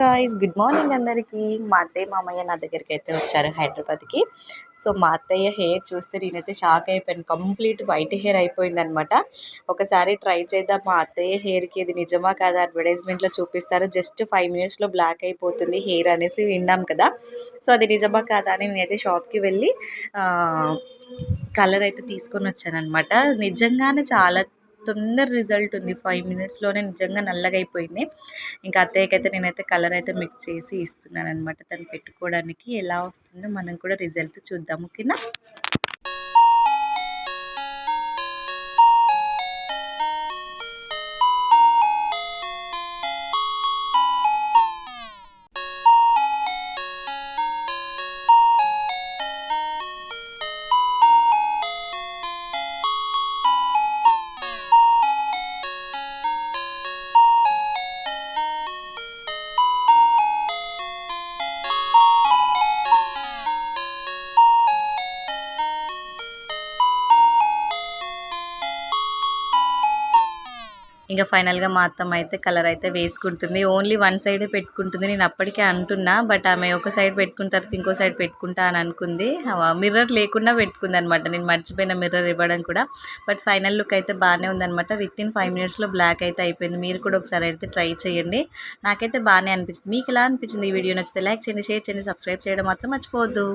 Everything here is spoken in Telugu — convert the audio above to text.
గాయస్ గుడ్ మార్నింగ్ అందరికీ. మా అత్తయ్య మామయ్య నా దగ్గరికి అయితే వచ్చారు హైదరాబాద్కి. సో మా అత్తయ్య హెయిర్ చూస్తే నేనైతే షాక్ అయిపోయాను. కంప్లీట్ వైట్ హెయిర్ అయిపోయింది అనమాట ఒకసారి ట్రై చేద్దాం. మా అత్తయ్య హెయిర్కి ఇది నిజమా కాదా? అడ్వర్టైజ్మెంట్లో చూపిస్తారు? జస్ట్ ఫైవ్ మినిట్స్లో బ్లాక్ అయిపోతుంది హెయిర్ అనేసి విన్నాం కదా. సో అది నిజమా కాదా అని నేనైతే షాప్కి వెళ్ళి కలర్ అయితే తీసుకొని వచ్చాను అనమాట నిజంగానే చాలా తొందర రిజల్ట్ ఉంది. ఫైవ్ మినిట్స్లోనే నిజంగా నల్లగా అయిపోయింది ఇంకా అత్తయ్యకైతే నేనైతే కలర్ అయితే మిక్స్ చేసి ఇస్తున్నాను అనమాట తను పెట్టుకోవడానికి ఎలా వస్తుందో మనం కూడా రిజల్ట్ చూద్దాం. ఓకేనా? ఇంకా ఫైనల్గా మా అత్తమ్మ అయితే కలర్ అయితే వేసుకుంటుంది. ఓన్లీ వన్ సైడే పెట్టుకుంటుంది. నేను అప్పటికే అంటున్నా బట్ ఆమె ఒక సైడ్ పెట్టుకున్న తర్వాత ఇంకో సైడ్ పెట్టుకుంటా అని అనుకుంది. మిర్రర్ లేకుండా పెట్టుకుంది అనమాట నేను మర్చిపోయిన మిర్రర్ ఇవ్వడం కూడా. బట్ ఫైనల్ లుక్ అయితే బాగానే ఉందనమాట. విత్ ఇన్ ఫైవ్ మినిట్స్లో బ్లాక్ అయితే అయిపోయింది. మీరు కూడా ఒకసారి అయితే ట్రై చేయండి. నాకైతే బాగానే అనిపిస్తుంది. మీకు ఎలా అనిపించింది ఈ వీడియో? నచ్చితే లైక్ చేయండి షేర్ చేయండి సబ్స్క్రైబ్ చేయడం మాత్రం మర్చిపోవద్దు.